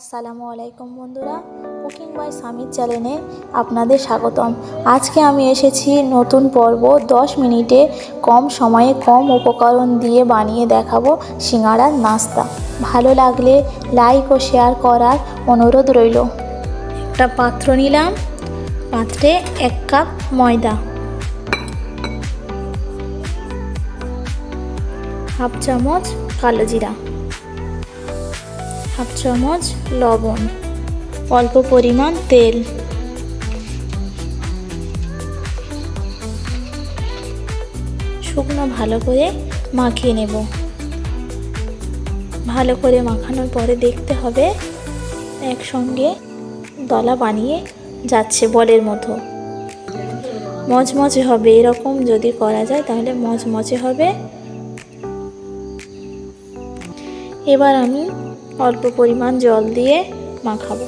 আসসালামু আলাইকুম বন্ধুরা। কুকিং বাই স্বামীর চ্যানেলে আপনাদের স্বাগতম। আজকে আমি এসেছি নতুন পর্ব 10 মিনিটে কম সময়ে কম উপকরণ দিয়ে বানিয়ে দেখাবো সিঙ্গাড়ার নাস্তা। ভালো লাগলে লাইক ও শেয়ার করার অনুরোধ রইল। একটা পাত্র নিলাম। পাত্রে এক কাপ ময়দা। হাফ চামচ কালো জিরা। হাফ চামচ লবণ, অল্প পরিমাণ তেল। শুকনো ভালো করে মাখিয়ে নেব। ভালো করে মাখানোর পরে দেখতে হবে একসঙ্গে দলা বানিয়ে যাচ্ছে বলের মতো। মচমচে হবে, এরকম যদি করা যায় তাহলে মচমচে হবে। এবার আমি অল্প পরিমাণ জল দিয়ে মাখাবো।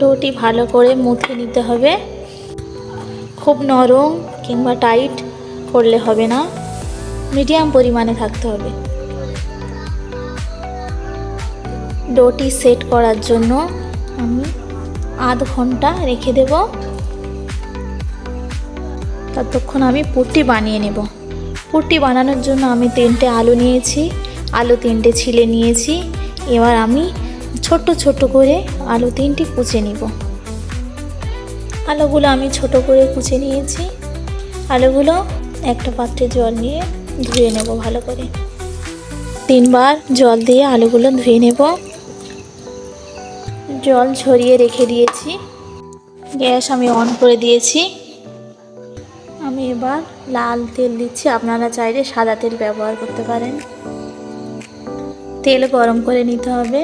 ডোটি ভালো করে মুথে নিতে হবে। খুব নরম কিংবা টাইট করলে হবে না, মিডিয়াম পরিমাণে থাকতে হবে। ডোটি সেট করার জন্য আমি আধ ঘণ্টা রেখে দেব। ততক্ষণ আমি পুটটি বানিয়ে নেব। পুটটি বানানোর জন্য আমি তিনটে আলু নিয়েছি, আলু তিনটে ছিলে নিয়েছি। এবার আমি ছোট ছোট করে আলু তিনটি কুচে নিব। আলুগুলো আমি ছোট করে কুচে নিয়েছি। আলুগুলো একটা পাত্রে জল নিয়ে ধুয়ে নেব ভালো করে। তিনবার জল দিয়ে আলুগুলো ধুয়ে নেব। জল ঝরিয়ে রেখে দিয়েছি। গ্যাস আমি অন করে দিয়েছি। আমি এবার লাল তেল দিচ্ছি। আপনারা চাইলে সাদা তেল ব্যবহার করতে পারেন। তেল গরম করে নিতে হবে।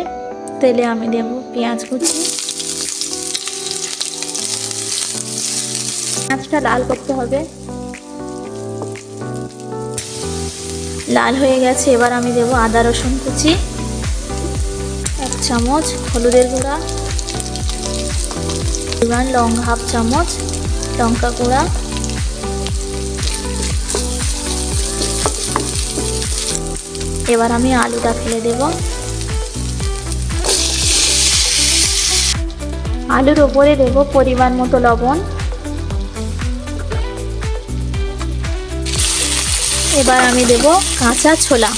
তেলে আমি দেব পেঁয়াজ কুচি। পেঁয়াজটা লাল করতে হবে। লাল হয়ে গেছে। এবার আমি দেব আদা রসুন কুচি। এক চামচ হলুদের গুঁড়া। লঙ্কা হাফ চামচ লঙ্কা গুঁড়া। এবার আমি আলুটা ফেলে দেব। আলুর ওপরে দেব পরিমাণ মতো লবণ। এবার আমি দেব কাঁচা ছোলা।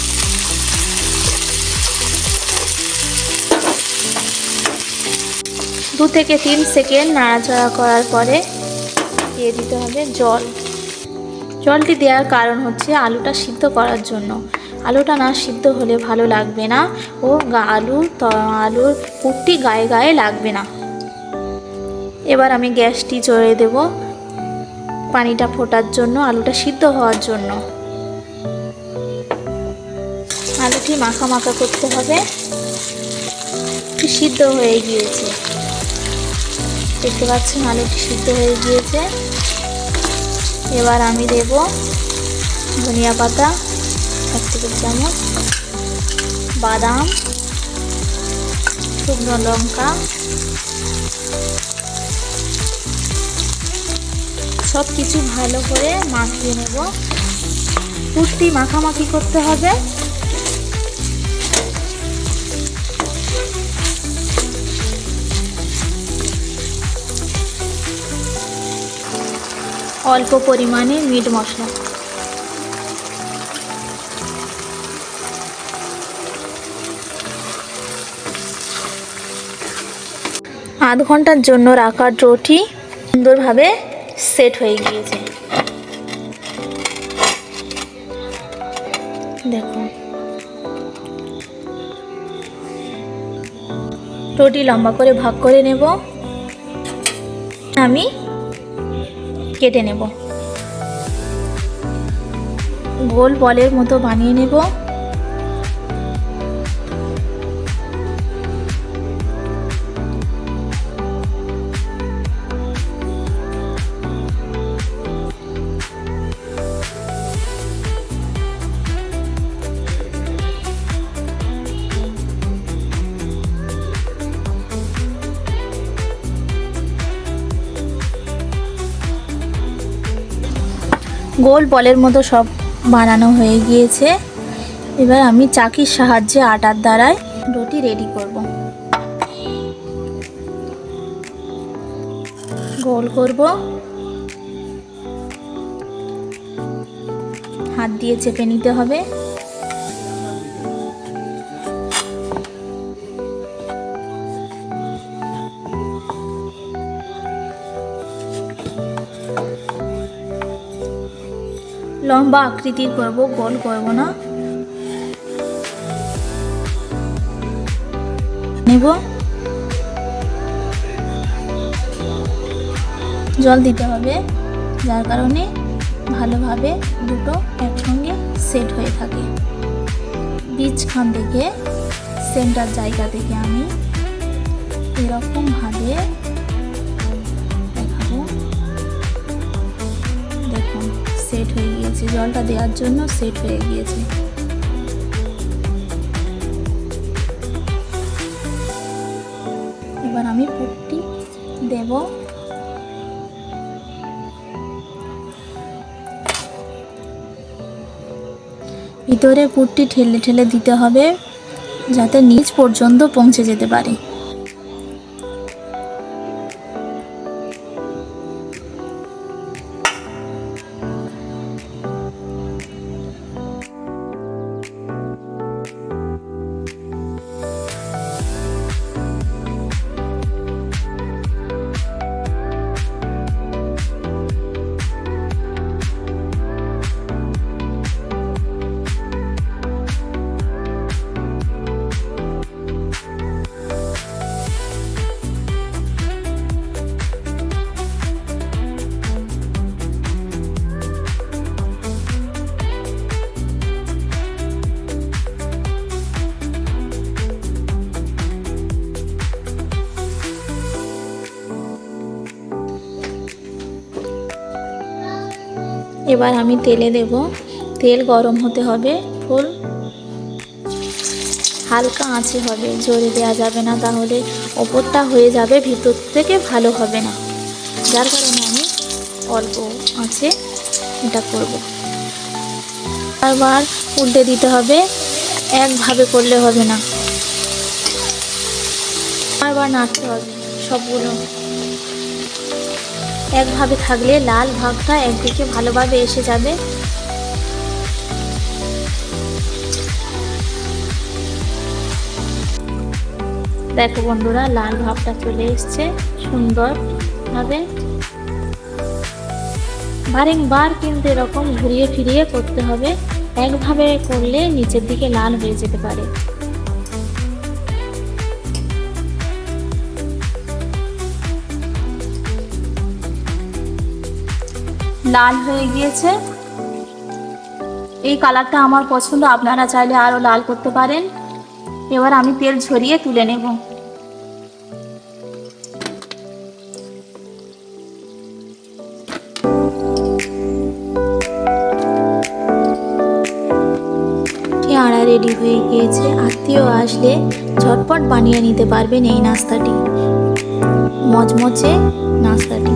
দু থেকে তিন সেকেন্ড নাড়াচাড়া করার পরে দিয়ে দিতে হবে জল। জলটি দেওয়ার কারণ হচ্ছে আলুটা সিদ্ধ করার জন্য। আলুটা না সিদ্ধ হলে ভালো লাগবে না ও আলু আলুর পুরটি গায়ে গায়ে লাগবে না। এবার আমি গ্যাসটি চড়ে দেব পানিটা ফোটার জন্য, আলুটা সিদ্ধ হওয়ার জন্য। আলুটি মাখা মাখা করতে হবে। সিদ্ধ হয়ে গিয়েছে। দেখতে পাচ্ছেন আলুটি সিদ্ধ হয়ে গিয়েছে। এবার আমি দেব ধনিয়া পাতা। এক টেবিল চামচ, বাদাম, শুকনো লঙ্কা সব কিছু ভালো করে মাখিয়ে নেব। পুষ্টি মাখামাখি করতে হবে। অল্প পরিমাণে মিট মশলা। আধ ঘণ্টার জন্য রাখা ডোটি সুন্দরভাবে সেট হয়ে গিয়েছে। দেখুন রুটি লম্বা করে ভাগ করে নেব। আমি কেটে নেব। গোল বলের মতো বানিয়ে নেব। গোল বলের মতো সব বানানো হয়ে গিয়েছে। এবার আমি চাকির সাহায্যে আটার দ্বারায় রুটি রেডি করব। গোল করব। হাত দিয়ে চেপে নিতে হবে। লম্বা আকৃতির করব, গোল করব না। নেব। জল দিতে হবে, যার কারণে ভালোভাবে দুটো একসঙ্গে সেট হয়ে থাকে। বীজখান থেকে, সেন্টার জায়গা থেকে আমি এরকমভাবে সেট হয়ে গিয়েছে। জলটা দেওয়ার জন্য সেট হয়ে গিয়েছে। এবার আমি পুটটি দেব। ভিতরে পুটটি ঠেলে ঠেলে দিতে হবে, যাতে নিচ পর্যন্ত পৌঁছে যেতে পারে। এবার আমি তেলে দেব। তেল গরম হতে হবে, ফুল হালকা আঁচে হবে, জোরে দেওয়া যাবে না, তাহলে ওপরটা হয়ে যাবে, ভিতর থেকে ভালো হবে না। যার কারণে আমি অল্প আঁচে এটা করব। বারবার উল্টে দিতে হবে, একভাবে করলে হবে না। বারবার নাড়তে হবে সবগুলো। একভাবে থাকলে লাল ভাগটা একদিকে ভালোভাবে এসে যাবে। দেখো বন্ধুরা, লাল ভাবটা চলে এসছে সুন্দরভাবে। বারংবার কিন্তু এরকম ঘুরিয়ে ফিরিয়ে করতে হবে। একভাবে করলে নিচের দিকে লাল হয়ে যেতে পারে। লাল হয়ে গিয়েছে। এই কালারটা আমার পছন্দ। আপনারা চাইলে আরও লাল করতে পারেন। এবার আমি তেল ঝরিয়ে তুলে নেব। আড়া রেডি হয়ে গিয়েছে। আত্মীয় আসলে ঝটপট বানিয়ে নিতে পারবেন এই নাস্তাটি। মচমচে নাস্তাটি।